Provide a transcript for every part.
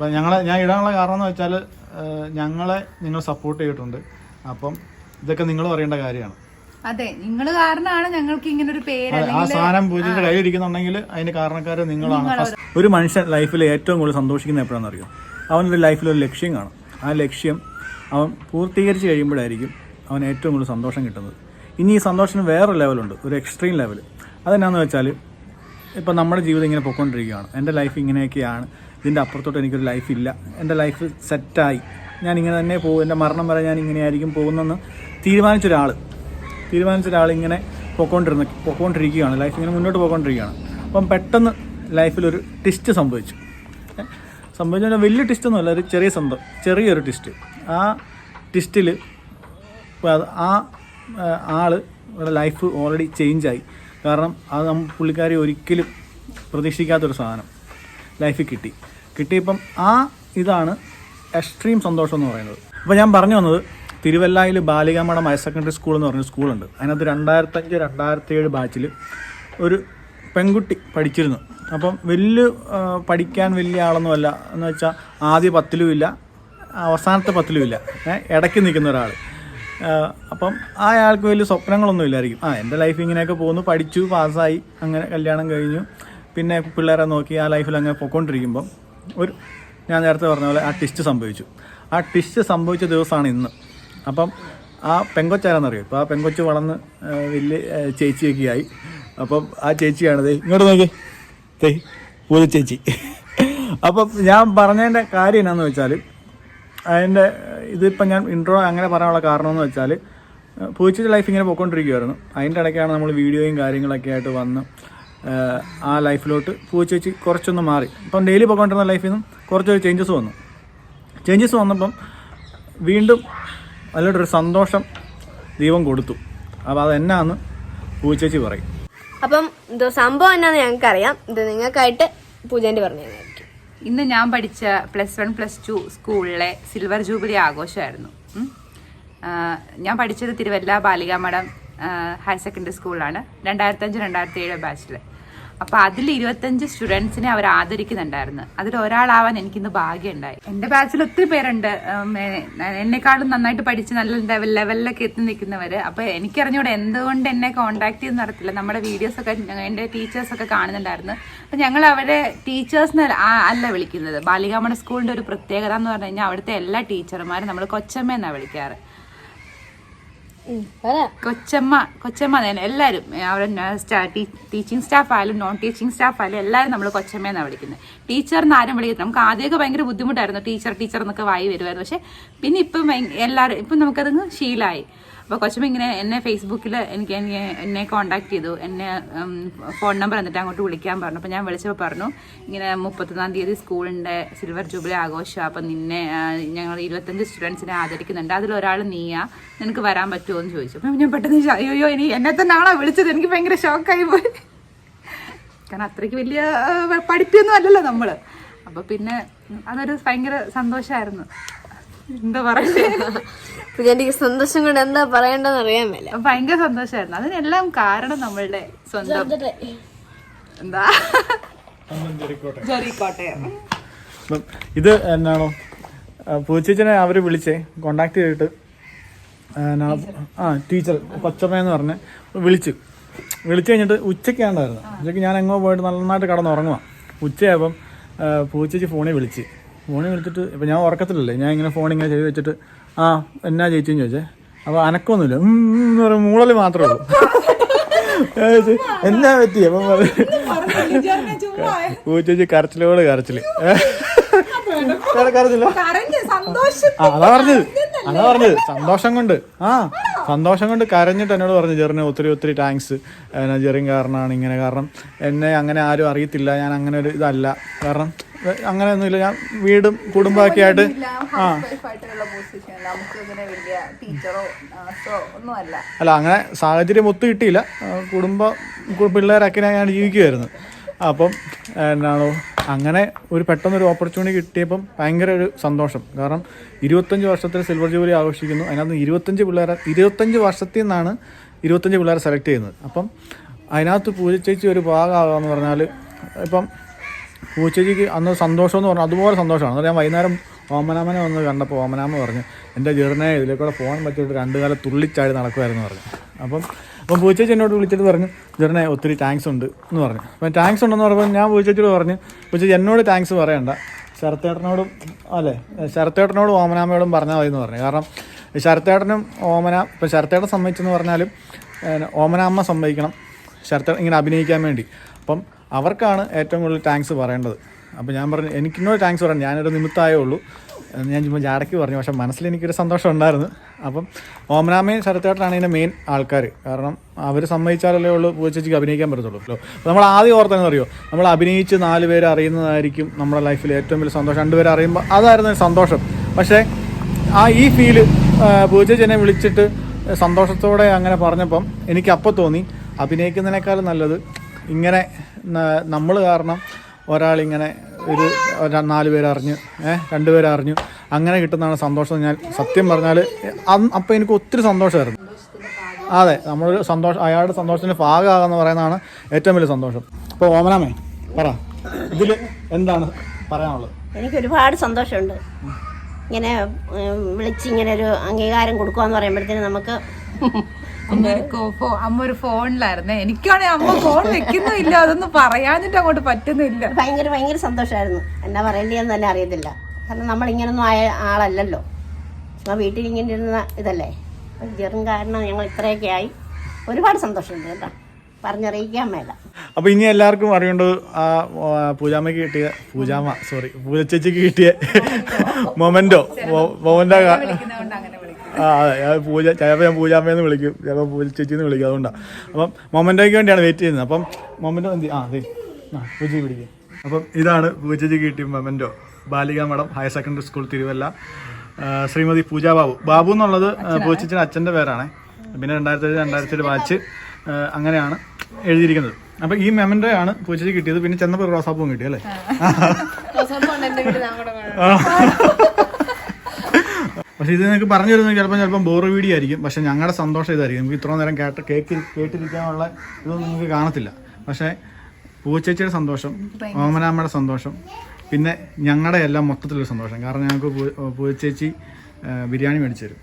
അപ്പം ഞങ്ങളെ ഞാൻ ഇടാനുള്ള കാരണം എന്ന് വെച്ചാൽ ഞങ്ങളെ നിങ്ങൾ സപ്പോർട്ട് ചെയ്തിട്ടുണ്ട്. അപ്പം ഇതൊക്കെ നിങ്ങൾ പറയേണ്ട കാര്യമാണ്. അതെ നിങ്ങൾ കാരണമാണ് ഞങ്ങൾക്ക് ഇങ്ങനെ ഒരു പേര് ആ സാധനം പൂജയുടെ കയ്യിലിരിക്കുന്നുണ്ടെങ്കിൽ അതിന് കാരണക്കാർ നിങ്ങളാണ്. ഒരു മനുഷ്യൻ ലൈഫിൽ ഏറ്റവും കൂടുതൽ സന്തോഷിക്കുന്ന എപ്പോഴാണെന്ന് അറിയോ അവനൊരു ലൈഫിൽ ഒരു ലക്ഷ്യം കാണും. ആ ലക്ഷ്യം അവൻ പൂർത്തീകരിച്ച് കഴിയുമ്പോഴായിരിക്കും അവൻ ഏറ്റവും കൂടുതൽ സന്തോഷം കിട്ടുന്നത്. ഇനി ഈ സന്തോഷത്തിന് വേറൊരു ലെവലുണ്ട് ഒരു എക്സ്ട്രീം ലെവൽ അതെന്നാന്ന് വെച്ചാൽ ഇപ്പം നമ്മുടെ ജീവിതം ഇങ്ങനെ പൊയ്ക്കൊണ്ടിരിക്കുകയാണ്. എന്റെ ലൈഫ് ഇങ്ങനെയൊക്കെയാണ്. ഇതിന്റെ അപ്പുറത്തോട്ട് എനിക്കൊരു ലൈഫ് ഇല്ല. എന്റെ ലൈഫ് സെറ്റായി ഇങ്ങനെ തന്നെ പോകും. എന്റെ മരണം വരെ ഞാൻ ഇങ്ങനെയായിരിക്കും പോകുന്നതെന്ന് തീരുമാനിച്ച ഒരാൾ തീരുമാനിച്ച ഒരാൾ ഇങ്ങനെ പോയിക്കൊണ്ടിരുന്ന പോയിക്കൊണ്ടിരിക്കുകയാണ്. ലൈഫ് ഇങ്ങനെ മുന്നോട്ട് പോയിക്കൊണ്ടിരിക്കുകയാണ്. അപ്പം പെട്ടെന്ന് ലൈഫിലൊരു ടിസ്റ്റ് സംഭവിച്ചു. സംഭവിച്ചാൽ വലിയ ട്വിസ്റ്റ് ഒന്നുമല്ല ഒരു ചെറിയ സംഭവം ചെറിയൊരു ട്വിസ്റ്റ് ആ ട്വിസ്റ്റിൽ ആ ആൾ ലൈഫ് ഓൾറെഡി ചേഞ്ചായി കാരണം അത് പുള്ളിക്കാരി ഒരിക്കലും പ്രതീക്ഷിക്കാത്തൊരു സാധനം. ലൈഫിൽ കിട്ടി. കിട്ടിയപ്പം ആ ഇതാണ് എക്സ്ട്രീം സന്തോഷം എന്ന് പറയുന്നത്. അപ്പോൾ ഞാൻ പറഞ്ഞു വന്നത് തിരുവല്ലായിൽ ബാലികാമഠം ഹയർ സെക്കൻഡറി സ്കൂൾ എന്ന് പറഞ്ഞ സ്കൂളുണ്ട് അതിനകത്ത് രണ്ടായിരത്തഞ്ച് രണ്ടായിരത്തി ഏഴ് ബാച്ചിൽ ഒരു പെൺകുട്ടി പഠിച്ചിരുന്നു. അപ്പം വലിയ പഠിക്കാൻ വലിയ ആളൊന്നുമല്ല എന്ന് വെച്ചാൽ ആദ്യ പത്തിലുമില്ല അവസാനത്തെ പത്തിലുമില്ല ഇടയ്ക്ക് നിൽക്കുന്ന ഒരാൾ അപ്പം ആ ആൾക്ക് വലിയ സ്വപ്നങ്ങളൊന്നും ഇല്ലായിരിക്കും. ആ എന്റെ ലൈഫ് ഇങ്ങനെയൊക്കെ പോകുന്നു. പഠിച്ചു പാസ്സായി അങ്ങനെ കല്യാണം കഴിഞ്ഞു. പിന്നെ പിള്ളേരെ നോക്കി ആ ലൈഫിൽ അങ്ങനെ പൊയ്ക്കൊണ്ടിരിക്കുമ്പം ഒരു ഞാൻ നേരത്തെ പറഞ്ഞ പോലെ ആ ടിസ്റ്റ് സംഭവിച്ചു. ആ ടിസ്റ്റ് സംഭവിച്ച ദിവസമാണ് ഇന്ന്. അപ്പം ആ പെങ്കൊച്ചാരെന്നറിയോ? ഇപ്പോൾ ആ പെങ്കൊച്ച് വളർന്ന് വലിയ ചേച്ചിയൊക്കെ ആയി. അപ്പം ആ ചേച്ചിയാണ് ദേ ഇങ്ങോട്ട് നോക്കി. തേ പൂജ ചേച്ചി. അപ്പം ഞാൻ പറഞ്ഞതിന്റെ കാര്യം എന്നാന്ന് വെച്ചാൽ അതിന്റെ ഇതിപ്പം ഞാൻ ഇൻട്രോ അങ്ങനെ പറയാനുള്ള കാരണമെന്ന് വെച്ചാൽ പൂച്ചയുടെ ലൈഫ് ഇങ്ങനെ പോയിക്കൊണ്ടിരിക്കുമായിരുന്നു അതിന്റെ ഇടയ്ക്കാണ് നമ്മൾ വീഡിയോയും കാര്യങ്ങളൊക്കെ ആയിട്ട് വന്ന് ആ, ലൈഫിലോട്ട് പൂച്ചേച്ചി കുറച്ചൊന്ന് മാറി. ഇപ്പം ഡെയിലി പോയിക്കൊണ്ടിരുന്ന ലൈഫിൽ നിന്നും കുറച്ചൊരു ചേഞ്ചസ് വന്നു. ചേഞ്ചസ് വന്നപ്പം വീണ്ടും അതിലോട്ടൊരു സന്തോഷം ദൈവം കൊടുത്തു. അപ്പോൾ അതെന്നാന്ന് പൂച്ചേച്ചി പറയും. അപ്പം ഇത് സംഭവം എന്നാന്ന് ഞങ്ങൾക്ക് അറിയാം ഇത് നിങ്ങൾക്കായിട്ട് പൂജേന്റെ പറഞ്ഞു തന്നായിരിക്കും ഇന്ന് ഞാൻ പഠിച്ച പ്ലസ് വൺ പ്ലസ് ടു സ്കൂളിലെ സിൽവർ ജൂബിലി ആഘോഷമായിരുന്നു. ഞാൻ പഠിച്ചത് തിരുവല്ല ബാലികാമഠം ഹയർ സെക്കൻഡറി സ്കൂളിലാണ് രണ്ടായിരത്തഞ്ച് രണ്ടായിരത്തി ഏഴ് ബാച്ചിൽ അപ്പോൾ അതിൽ ഇരുപത്തഞ്ച് സ്റ്റുഡൻസിനെ അവർ ആദരിക്കുന്നുണ്ടായിരുന്നു. അതിൽ ഒരാളാവാൻ എനിക്കിന്ന് ഭാഗ്യമുണ്ടായി. എന്റെ ബാച്ചിൽ ഒത്തിരി പേരുണ്ട്. എന്നെക്കാളും നന്നായിട്ട് പഠിച്ച് നല്ല ലെവലിലൊക്കെ എത്തി നിൽക്കുന്നവർ അപ്പോൾ എനിക്കറിഞ്ഞൂടെ എന്തുകൊണ്ട് എന്നെ കോൺടാക്ട് ചെയ്യുന്ന നടത്തില്ല നമ്മുടെ വീഡിയോസൊക്കെ എന്റെ ടീച്ചേഴ്സൊക്കെ കാണുന്നുണ്ടായിരുന്നു. അപ്പോൾ ഞങ്ങൾ അവരെ ടീച്ചേഴ്സിനെ അല്ല വിളിക്കുന്നത്. ബാലികാമണ സ്കൂളിന്റെ ഒരു പ്രത്യേകത എന്ന് പറഞ്ഞു കഴിഞ്ഞാൽ അവിടുത്തെ എല്ലാ ടീച്ചർമാരും നമ്മൾ കൊച്ചമ്മ എന്നാണ് വിളിക്കാറ്. കൊച്ചമ്മ കൊച്ചമ്മ തന്നെ എല്ലാവരും അവരുടെ ടീച്ചിങ് സ്റ്റാഫ് ആയാലും നോൺ ടീച്ചിങ് സ്റ്റാഫ് ആയാലും എല്ലാവരും നമ്മൾ കൊച്ചമ്മ എന്നാണ് വിളിക്കുന്നത് ടീച്ചർ എന്ന് ആരും വിളിക്കുന്നത് നമുക്ക് ആദ്യമൊക്കെ ഭയങ്കര ബുദ്ധിമുട്ടായിരുന്നു ടീച്ചർ ടീച്ചർ എന്നൊക്കെ വായി വരുമായിരുന്നു പക്ഷെ പിന്നെ ഇപ്പം എല്ലാവരും ഇപ്പം നമുക്കതങ്ങ് ശീലമായി അപ്പോൾ കൊച്ചമ്മ ഇങ്ങനെ എന്നെ ഫേസ്ബുക്കിൽ എനിക്ക് എന്നെ കോൺടാക്ട് ചെയ്തു. എന്നെ ഫോൺ നമ്പർ എന്നിട്ട് അങ്ങോട്ട് വിളിക്കാൻ പറഞ്ഞു. അപ്പോൾ ഞാൻ വിളിച്ചപ്പോൾ പറഞ്ഞു ഇങ്ങനെ മുപ്പത്തൊന്നാം തീയതി സ്കൂളിന്റെ സിൽവർ ജൂബിലി ആഘോഷം. അപ്പോൾ നിന്നെ ഞങ്ങൾ ഇരുപത്തഞ്ച് സ്റ്റുഡൻസിനെ ആദരിക്കുന്നുണ്ട്. ഒരാൾ നീയാ. നിനക്ക് വരാൻ പറ്റുമോ എന്ന് ചോദിച്ചു. അപ്പം ഞാൻ പെട്ടെന്ന് അയ്യോ ഇനി എന്നെ തന്നെ തന്നെയാണോ വിളിച്ചത്. എനിക്ക് ഭയങ്കര ഷോക്കായി പോയി. കാരണം അത്രയ്ക്ക് വലിയ പഠിപ്പിയൊന്നും അല്ലല്ലോ നമ്മൾ അപ്പോൾ പിന്നെ അതൊരു ഭയങ്കര സന്തോഷമായിരുന്നു എന്താ സന്തോഷം കൊണ്ട് എന്താ പറയണ്ടെന്ന് അറിയാൻ മേല. ഭയങ്കര സന്തോഷമായിരുന്നു അതിനെല്ലാം കാരണം നമ്മളുടെ സ്വന്തം എന്താ? ജെറിക്കോട്ടയം ഇത് എന്നാണോ? പൂച്ചേച്ചനെ അവർ വിളിച്ചേ. കോണ്ടാക്ട് ചെയ്തിട്ട്. ആ ടീച്ചർ കൊച്ചമ്മയെന്ന് പറഞ്ഞ് വിളിച്ചു. വിളിച്ചു കഴിഞ്ഞിട്ട് ഉച്ചയ്ക്കാണ്ടായിരുന്നു. ഉച്ചയ്ക്ക് ഞാൻ എങ്ങോ പോയിട്ട് നന്നായിട്ട് കടന്നുറങ്ങുക ഉച്ചയായപ്പം ആ, പൂച്ചേച്ചി ഫോണിൽ വിളിച്ച്. ഫോണിൽ വിളിച്ചിട്ട് ഇപ്പം ഞാൻ ഉറക്കത്തിലല്ലേ? ഞാൻ ഇങ്ങനെ ഫോൺ ഇങ്ങനെ ചെയ്ത് വെച്ചിട്ട് ആ എന്നാ ചേച്ചിന്ന് ചോദിച്ചേ. അപ്പോൾ അനക്കൊന്നുമില്ല. എന്ന് പറയും മൂളൽ മാത്രമേ ഉള്ളൂ. എന്നാ പറ്റി? അപ്പം പൂച്ചേച്ചി കരച്ചിലോട് കരച്ചിൽ. കര- കരച്ചില്ല അതാ പറഞ്ഞത്. അതാ പറഞ്ഞത്. സന്തോഷം കൊണ്ട്. ആ. സന്തോഷം കൊണ്ട് കരഞ്ഞിട്ട് എന്നോട് പറഞ്ഞു ജെറിന് ഒത്തിരി ഒത്തിരി താങ്ക്സ് ജെറിൻ കാരണമാണ് ഇങ്ങനെ കാരണം. എന്നെ അങ്ങനെ ആരും അറിയത്തില്ല. ഞാൻ അങ്ങനെ ഒരു ഇതല്ല. കാരണം അങ്ങനെയൊന്നുമില്ല. ഞാൻ വീടും കുടുംബമൊക്കെ ആയിട്ട് ആ. അല്ല. അങ്ങനെ സാഹചര്യം ഒത്തു കിട്ടിയില്ല. കുടുംബ പിള്ളേരൊക്കെ ഞാൻ ജീവിക്കുമായിരുന്നു അപ്പം എന്നാണോ? അങ്ങനെ ഒരു പെട്ടെന്നൊരു ഓപ്പർച്യൂണിറ്റി കിട്ടിയപ്പം ഭയങ്കര ഒരു സന്തോഷം. കാരണം ഇരുപത്തഞ്ച് വർഷത്തിൽ സിൽവർ ജൂബിലി ആഘോഷിക്കുന്നു. അതിനകത്ത് ഇരുപത്തഞ്ച് പിള്ളേരെ ഇരുപത്തഞ്ച് വർഷത്തിൽ നിന്നാണ് ഇരുപത്തഞ്ച് പിള്ളേരെ സെലക്ട് ചെയ്യുന്നത്. അപ്പം അതിനകത്ത് പൂജച്ചേച്ചി ഒരു ഭാഗമാകുക എന്ന് പറഞ്ഞാൽ ഇപ്പം പൂച്ചേച്ചിക്ക് അന്ന് സന്തോഷം എന്ന് പറഞ്ഞാൽ അതുപോലെ സന്തോഷമാണ്. അന്നേരം ഞാൻ വൈകുന്നേരം ഓമനാമനെ വന്ന് കണ്ടപ്പോൾ ഓമനാമ പറഞ്ഞു എന്റെ ജീർണയെ ഇതിലേക്കൂടെ പോകാൻ പറ്റിയിട്ട് രണ്ട് കാലം തുള്ളിച്ചാടി നടക്കുമായിരുന്നു പറഞ്ഞു. അപ്പം അപ്പം പൂച്ചേച്ചി എന്നോട് വിളിച്ചിട്ട് പറഞ്ഞു ജീർണെ ഒത്തിരി താങ്ക്സ് ഉണ്ട് എന്ന് പറഞ്ഞു. അപ്പം താങ്ക്സ് ഉണ്ടെന്ന് പറഞ്ഞപ്പോൾ ഞാൻ പൂച്ചേച്ചിയോട് പറഞ്ഞു പൂച്ചേച്ചി എന്നോട് താങ്ക്സ് പറയണ്ട. ശരത്തേട്ടനോടും അല്ലേ ശരത്തേട്ടനോടും ഓമനാമയോടും പറഞ്ഞാൽ മതി എന്ന് പറഞ്ഞു. കാരണം ശരത്തേട്ടനും ഓമന ഇപ്പം ശരത്തേട്ടൻ സമ്മതിച്ചെന്ന് പറഞ്ഞാലും ഓമനാമ്മ സമ്മതിക്കണം ശരത്തേട്ടൻ ഇങ്ങനെ അഭിനയിക്കാൻ വേണ്ടി. അപ്പം അവർക്കാണ് ഏറ്റവും കൂടുതൽ താങ്ക്സ് പറയേണ്ടത്. അപ്പോൾ ഞാൻ പറഞ്ഞു എനിക്കിന്നോട് താങ്ക്സ് പറയാം ഞാനൊരു നിമിത്തമായേ ഉള്ളൂ. ഞാൻ ചുമ്മാ ജാടയ്ക്ക് പറഞ്ഞു പക്ഷേ മനസ്സിൽ എനിക്കൊരു സന്തോഷം ഉണ്ടായിരുന്നു. അപ്പം ഓമനാമയും ശരത്തേട്ടനാണ് ഇതിന്റെ മെയിൻ ആൾക്കാർ കാരണം അവർ സമ്മതിച്ചാലല്ലേ ഉള്ളൂ പൂച്ചേച്ചിക്ക് അഭിനയിക്കാൻ പറ്റത്തുള്ളൂ. അപ്പോൾ നമ്മൾ ആദ്യം ഓർത്തെന്ന് അറിയോ നമ്മൾ അഭിനയിച്ച് നാല് പേര് അറിയുന്നതായിരിക്കും നമ്മുടെ ലൈഫിൽ ഏറ്റവും വലിയ സന്തോഷം. രണ്ടുപേരെ അറിയുമ്പോൾ അതായിരുന്നു സന്തോഷം. പക്ഷേ ആ ഈ ഫീൽ പൂച്ചേച്ചി എന്നെ വിളിച്ചിട്ട് സന്തോഷത്തോടെ അങ്ങനെ പറഞ്ഞപ്പം എനിക്ക് അപ്പോൾ തോന്നി അഭിനയിക്കുന്നതിനേക്കാളും നല്ലത് ഇങ്ങനെ നമ്മൾ കാരണം ഒരാളിങ്ങനെ ഒരു നാല് പേര് അറിഞ്ഞ് ഏഹ് രണ്ടുപേരെ പേരറിഞ്ഞു അങ്ങനെ കിട്ടുന്നതാണ് സന്തോഷം ഞാൻ സത്യം പറഞ്ഞാൽ അപ്പം എനിക്ക് ഒത്തിരി സന്തോഷമായിരുന്നു. അതെ നമ്മളൊരു സന്തോഷം അയാളുടെ സന്തോഷത്തിന് ഭാഗമാകാന്ന് പറയുന്നതാണ് ഏറ്റവും വലിയ സന്തോഷം. അപ്പോൾ ഓമനാമേ പറ. ഇതിൽ എന്താണ് പറയാനുള്ളത്? എനിക്ക് ഒരുപാട് സന്തോഷമുണ്ട്. ഇങ്ങനെ വിളിച്ച് ഇങ്ങനെ ഒരു അംഗീകാരം കൊടുക്കുക എന്ന് പറയുമ്പോഴത്തേന് നമുക്ക് അമ്മ അമ്മ ഒരു ഫോണിലായിരുന്നേ. എനിക്കാണെങ്കിൽ അമ്മ ഫോൺ വെക്കുന്നില്ല. അതൊന്നും പറയാഞ്ഞിട്ട് അങ്ങോട്ട് പറ്റുന്നില്ല. ഭയങ്കര ഭയങ്കര സന്തോഷമായിരുന്നു എന്നാ പറയേണ്ടതെന്ന് തന്നെ അറിയത്തില്ല. കാരണം നമ്മൾ ഇങ്ങനൊന്നും ആയ ആളല്ലല്ലോ. ആ വീട്ടിൽ ഇങ്ങനെ ഇരുന്ന ഇതല്ലേ ചെറും കാരണം ഞങ്ങൾ ഇത്രയൊക്കെ ആയി. ഒരുപാട് സന്തോഷമുണ്ട് കേട്ടോ. പറഞ്ഞറിയിക്കാൻ മേല. അപ്പൊ ഇനി എല്ലാവർക്കും അറിയേണ്ടത് ആ പൂജാമ്മയ്ക്ക് കിട്ടിയ പൂജാമ്മ സോറി പൂജച്ചേച്ചിക്ക് കിട്ടിയ മൊമെന്റോ മൊമെന്റോ ആ പൂജ ചിലപ്പോൾ ഞാൻ പൂജാമ്മയെന്ന് വിളിക്കും. ചിലപ്പോൾ പൂജ ചേച്ചിന്ന് വിളിക്കും. അതുകൊണ്ടാണ് അപ്പം മൊമന്റോയ്ക്ക് വേണ്ടിയാണ് വെയിറ്റ് ചെയ്യുന്നത്. അപ്പം മൊമന്റോ എന്ത് ആ അതെ ആ പൂജ പിടിക്കും. അപ്പം ഇതാണ് പൂജയ്ക്ക് കിട്ടിയ memento Balika Madom higher secondary school Thiruvalla. Shrimati Pooja Babu. Babu എന്നുള്ളത് പൂച്ചച്ചിന്റെ അച്ഛന്റെ പേരാണ്. പിന്നെ രണ്ടായിരത്തി ഏഴ് രണ്ടായിരത്തി ഏഴ് വാച്ച് അങ്ങനെയാണ് എഴുതിയിരിക്കുന്നത്. അപ്പം ഈ മെമന്റോയാണ് പൂച്ചയ്ക്ക് കിട്ടിയത്. പിന്നെ ചെന്നപ്പോൾ റോസാപ്പും റോസാപ്പൂവും കിട്ടി അല്ലേ? പക്ഷെ ഇത് നിങ്ങൾക്ക് പറഞ്ഞു തരുന്നത് ചിലപ്പോൾ ചിലപ്പോൾ ബോർ വീഡിയോ ആയിരിക്കും. പക്ഷേ ഞങ്ങളുടെ സന്തോഷം ഇതായിരിക്കും. നമുക്ക് ഇത്രയും നേരം കേട്ട കേക്ക് കേട്ടിരിക്കാനുള്ള ഇതൊന്നും നിങ്ങൾക്ക് കാണത്തില്ല. പക്ഷേ പൂച്ചേച്ചിയുടെ സന്തോഷം ഓമനാമ്മയുടെ സന്തോഷം പിന്നെ ഞങ്ങളുടെ എല്ലാം മൊത്തത്തിലൊരു സന്തോഷം. കാരണം ഞങ്ങൾക്ക് പൂച്ചേച്ചി ബിരിയാണി മേടിച്ചു തരും.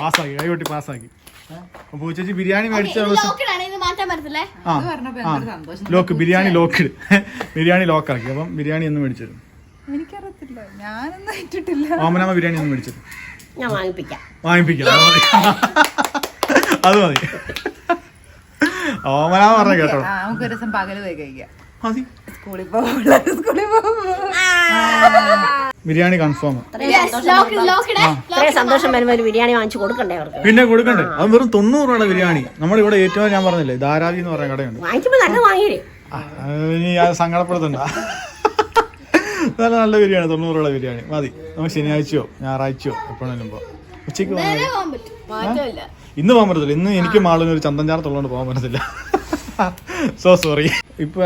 പാസ്സാക്കി കൈകൊട്ടി പാസ്സാക്കി. പൂച്ചേച്ചി ബിരിയാണി മേടിച്ച ദിവസം ആ ലോക്ക് ബിരിയാണി ലോക്കിട് ബിരിയാണി ലോക്കാക്കി അപ്പം ബിരിയാണി ഒന്ന് മേടിച്ചു തരും. എനിക്കറിയത്തില്ല. ഞാനൊന്നും ഇട്ടിട്ടില്ല. ഓമനാമ്മ ബിരിയാണി ഒന്നും ഞാൻ വാങ്ങിപ്പിക്കാം. വാങ്ങിപ്പിക്കാം. അത് മതി. ഓമനാമ പറഞ്ഞ കേട്ടോ നമുക്ക് ഒരു ദിവസം പകൽ പോയി കഴിക്കാം. മതി. സ്കൂളിൽ പോകുമ്പോൾ സ്കൂളിൽ പോകുമ്പോൾ ബിരിയാണി കൺഫേം ഇത്രയും സന്തോഷം വരുമ്പോൾ ഒരു ബിരിയാണി വാങ്ങിച്ചു കൊടുക്കണ്ടേ അവർക്ക്? പിന്നെ കൊടുക്കണ്ടേ? അത് വെറും തൊണ്ണൂറ് രൂപയുടെ ബിരിയാണി. നമ്മുടെ ഇവിടെ ഏറ്റവും ഞാൻ പറഞ്ഞില്ലേ ധാരാവി എന്ന് പറയുന്ന കടയുണ്ട്. വാങ്ങിക്കുമ്പോൾ നല്ല വാങ്ങിയില്ലേ? സങ്കടപ്പെടുത്തണ്ട. നല്ല നല്ല ബിരിയാണി തൊണ്ണൂറ് രൂപ ബിരിയാണി. മതി. നമുക്ക് ശനിയാഴ്ചയോ ഞായറാഴ്ചയോ എപ്പോഴെങ്കിലും പോവാം. ഉച്ചയ്ക്ക് പോകാൻ ഇന്ന് പോകാൻ പറ്റത്തില്ല. ഇന്ന് എനിക്ക് മാളിന് ഒരു ചന്തം ചാർത്തുള്ളതുകൊണ്ട് പോകാൻ പറ്റത്തില്ല. സോ സോറി ഇപ്പൊ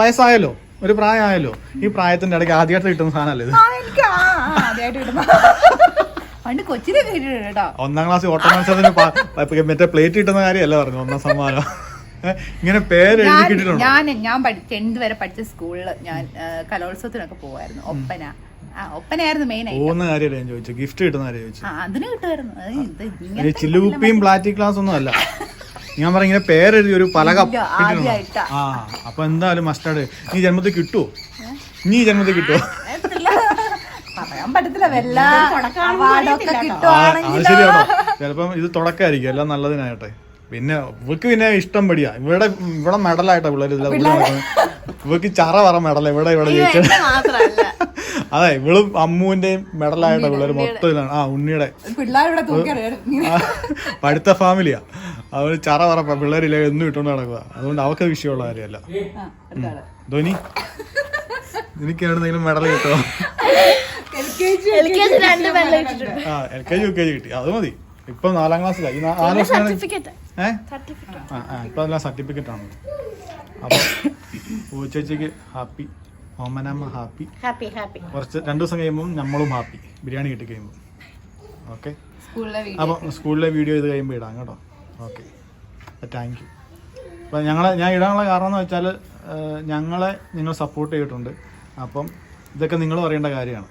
വയസ്സായല്ലോ. ഒരു പ്രായമായല്ലോ. ഈ പ്രായത്തിന്റെ ഇടയ്ക്ക് ആദ്യമായിട്ട് കിട്ടുന്ന സാധനമല്ലേ ഇത്? ഒന്നാം ക്ലാസ് ഓട്ട മത്സരത്തിന് മറ്റേ പ്ലേറ്റ് കിട്ടുന്ന കാര്യമല്ല പറഞ്ഞു ഒന്നാം സമ്മാനം. ഇങ്ങനെ പേര് ഞാൻ ഞാൻ പഠിച്ച ടെൻത്ത് വരെ പഠിച്ച സ്കൂളിൽ ഞാൻ കലോത്സവത്തിനൊക്കെ പോവായിരുന്നു. ഒപ്പന. ഒപ്പനായിരുന്നു ഒപ്പനയായിരുന്നു മെയിൻ ആയിട്ട്. പോകുന്ന കാര്യമല്ല ഞാൻ ചോദിച്ചു? ഗിഫ്റ്റ് കിട്ടുന്ന കാര്യം ചോദിച്ചു? അതിന് കിട്ടുമായിരുന്നു. പ്ലാസ്റ്റിക് ഗ്ലാസ് ഒന്നും അല്ല. ഞാൻ പറഞ്ഞ ഇങ്ങനെ പേരെഴുതി ഒരു പലക ആ അപ്പൊ എന്തായാലും മസ്റ്റാർഡ് നീ ജന്മത്തിൽ കിട്ടുമോ നീ ജന്മത്തിൽ കിട്ടുമോ. പറയാൻ പറ്റത്തില്ല. വല്ല ചിലപ്പം ഇത് തുടക്കായിരിക്കും എല്ലാം നല്ലതിനായിട്ടെ പിന്നെ ഇവക്ക് പിന്നെ ഇഷ്ടം പടിയാ. ഇവിടെ ഇവിടെ മെഡലായിട്ടാ പിള്ളേർ ഇതിലെ ഇവക്ക് ചറ പറ മെഡൽ ഇവിടെ ഇവിടെ ജയിച്ചത്. അതെ ഇവളും അമ്മുവിന്റെയും മെഡലായിട്ടാ പിള്ളേർ മൊത്തം ഇതാണ് ആ ഉണ്ണിയുടെ. പഠിത്ത ഫാമിലിയാ. അവർ ചറ പറ പിള്ളേരില്ല എന്നും ഇട്ടുകൊണ്ട് നടക്കുക അതുകൊണ്ട് അവക്ക് വിഷയമുള്ള കാര്യമല്ല. ധോനി എനിക്കാണ് എന്തെങ്കിലും മെഡൽ കിട്ടോ രണ്ട് വെള്ളം ഇട്ടിട്ടുണ്ട് ആ L K G U K G കിട്ടി. അത് മതി. ഇപ്പൊ നാലാം ക്ലാസ്സിലായി നാല് ഏഹ് ആ ആ ഇപ്പൊ എല്ലാം സർട്ടിഫിക്കറ്റ് ആണ്. അപ്പൊ പൂച്ചേച്ചിക്ക് happy. Omanamma happy. Happy happy. കുറച്ച് രണ്ടു ദിവസം കഴിയുമ്പോൾ നമ്മളും ഹാപ്പി. ബിരിയാണി കിട്ടി കഴിയുമ്പോൾ ഓക്കെ? സ്കൂളിലെ വീഡിയോ അപ്പോൾ സ്കൂളിലെ വീഡിയോ ഇത് കഴിയുമ്പോൾ ഇടാം കേട്ടോ. ഓക്കെ. താങ്ക് യു അപ്പം ഞങ്ങളെ ഞാൻ ഇടാനുള്ള കാരണം എന്ന് വെച്ചാൽ ഞങ്ങളെ നിങ്ങൾ സപ്പോർട്ട് ചെയ്തിട്ടുണ്ട്. അപ്പം ഇതൊക്കെ നിങ്ങൾ അറിയേണ്ട കാര്യമാണ്.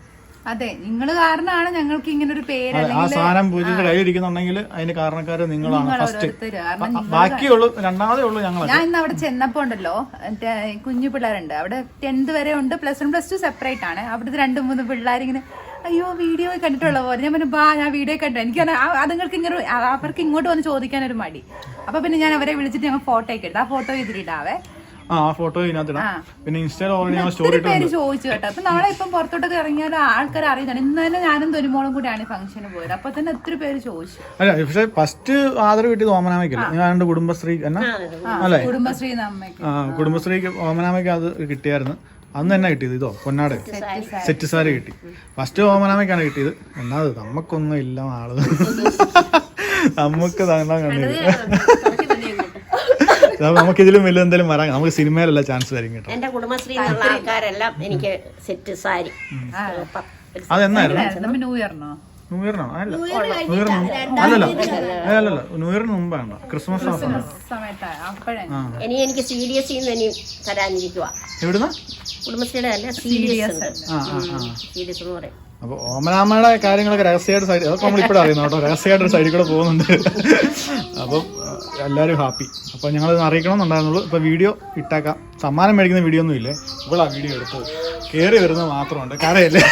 അതെ നിങ്ങൾ കാരണമാണ് ഞങ്ങൾക്ക് ഇങ്ങനെ ഒരു പേര് ആ സാധനം പൂജയുടെ കയ്യിലിരിക്കുന്നുണ്ടെങ്കിൽ അതിന് കാരണക്കാര് നിങ്ങളാണ് ഫസ്റ്റ്. ബാക്കിയുള്ളൂ രണ്ടാമതേ ഉള്ളൂ ഞങ്ങൾ ഞാൻ ഇന്ന് അവിടെ ചെന്നപ്പോ ഉണ്ടല്ലോ മറ്റേ കുഞ്ഞു പിള്ളേരുണ്ട്. അവിടെ ടെൻത്ത് വരെ ഉണ്ട് plus one plus two separate ആണ്. അവിടുത്തെ രണ്ട് മൂന്ന് പിള്ളേരിങ്ങനെ അയ്യോ വീഡിയോ കണ്ടിട്ടുള്ള പോലെ. ഞാൻ പറഞ്ഞു ബാ ഞാൻ വീഡിയോ കണ്ടു എനിക്ക് അതുങ്ങൾക്ക് ഇങ്ങനെ അവർക്ക് ഇങ്ങോട്ട് വന്ന് ചോദിക്കാൻ ഒരു മടി. അപ്പൊ പിന്നെ ഞാൻ അവരെ വിളിച്ചിട്ട് ഞങ്ങൾ ഫോട്ടോ ഒക്കെ എടുത്തു ആ ഫോട്ടോ ഇതിലിടാവേ. ആ ഫോട്ടോ ഇതിനകത്തിടാം. പിന്നെ ഇൻസ്റ്റയിൽ ഓൾറെഡി ഞാൻ സ്റ്റോറി പേര് ചോദിച്ചു കേട്ടോ. അപ്പൊ നമ്മളെ ഇപ്പം പുറത്തോട്ടൊക്കെ ഇറങ്ങിയാൽ ആൾക്കാർ അറിയുന്നുണ്ട്. ഇന്ന് തന്നെ ഞാനും തൊരുമോളും കൂടിയാണ് ഫംഗ്ഷന് പോയത്. അപ്പൊ തന്നെ ഒത്തിരി പേര് ചോദിച്ചു. അല്ല പക്ഷെ ഫസ്റ്റ് ആദരവ് കിട്ടിയത് ഓമനാമയ്ക്കല്ല? ഞാൻ കുടുംബശ്രീ എന്നാ? അല്ലേ? കുടുംബശ്രീ കുടുംബശ്രീക്ക് ഓമനാമയ്ക്ക് അത് കിട്ടിയായിരുന്നു. അന്ന് തന്നെ കിട്ടിയത്? ഇതോ പൊന്നാട് സെറ്റ് സാരി. കിട്ടി. ഫസ്റ്റ് ഓമനാമയ്ക്കാണ് കിട്ടിയത്. ഒന്നാമത് നമുക്കൊന്നും ഇല്ല ആൾ. നമുക്ക് തന്നെ കണ്ടില്ല നമുക്ക് ഇതിലും വലിയ എന്തെങ്കിലും വരാം നമുക്ക് സിനിമയിലല്ല ചാൻസ് തരും കേട്ടോ. എന്റെ കുടുംബശ്രീ ആൾക്കാരെല്ലാം എനിക്ക് സെറ്റ് സാരി. അതെന്നായിരുന്നു നമ്മ ന്യൂ ഇയറിനോ ന്യൂ ഇയറിനാണോ അല്ല ന്യൂ ഇയറിന് മുമ്പ് അല്ലല്ലോ. അല്ലല്ലോ. ന്യൂ ഇയറിന് മുമ്പാണ്. ക്രിസ്മസ് ഇനി എനിക്ക് സി ഡി എസ് ഇനി തരാനിരിക്കുക എവിടുന്ന? കുടുംബശ്രീയുടെ അല്ല സി ഡി എസ് ആ ആ ആ. സി ഡി എസ് എന്ന് പറയും. അപ്പോൾ ഓമനാമ്മയുടെ കാര്യങ്ങളൊക്കെ രഹസ്യമായിട്ട് സൈഡ് അതൊക്കെ നമ്മൾ ഇപ്പോഴും അറിയുന്നു കേട്ടോ. രഹസ്യമായിട്ട് ഒരു സൈഡിൽ കൂടെ പോകുന്നുണ്ട്. അപ്പം എല്ലാവരും ഹാപ്പി. അപ്പോൾ ഞങ്ങൾ അറിയിക്കണമെന്നുണ്ടായിരുന്നുള്ളൂ. ഇപ്പോൾ വീഡിയോ ഇട്ടേക്കാം. സമ്മാനം മേടിക്കുന്ന വീഡിയോ ഒന്നും ഇല്ലേ ഇവളാ വീഡിയോ എടുത്തത്. കയറി വരുന്നത് മാത്രമുണ്ട്. കരയല്ലേ?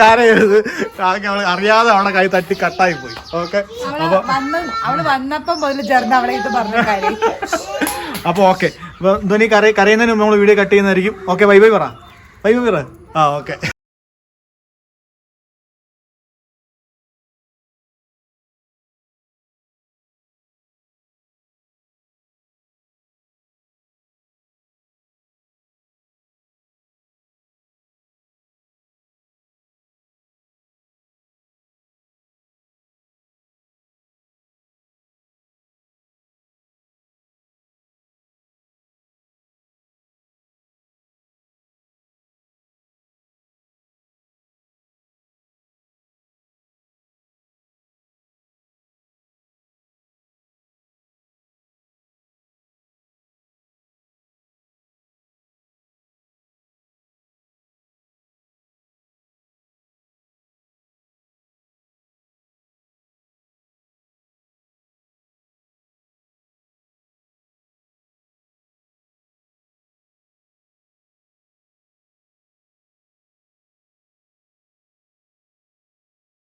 കരയരുത്. കാരണം അവൾ അറിയാതെ അവളെ കൈ തട്ടി കട്ടായി പോയി. ഓക്കെ? അപ്പോൾ വന്ന് അവൾ വന്നപ്പം മുതൽ ചേർന്ന് അവളെ ഇത് പറഞ്ഞ കാര്യം. അപ്പോൾ ഓക്കെ. അപ്പോൾ ധ്വനി കറി കരയുന്നതിന് മുമ്പ് നമ്മൾ വീഡിയോ കട്ട് ചെയ്യുന്നതായിരിക്കും. ഓക്കെ ബൈ ബൈ പറ. ബൈ ബൈ പറ. ആ ഓക്കെ.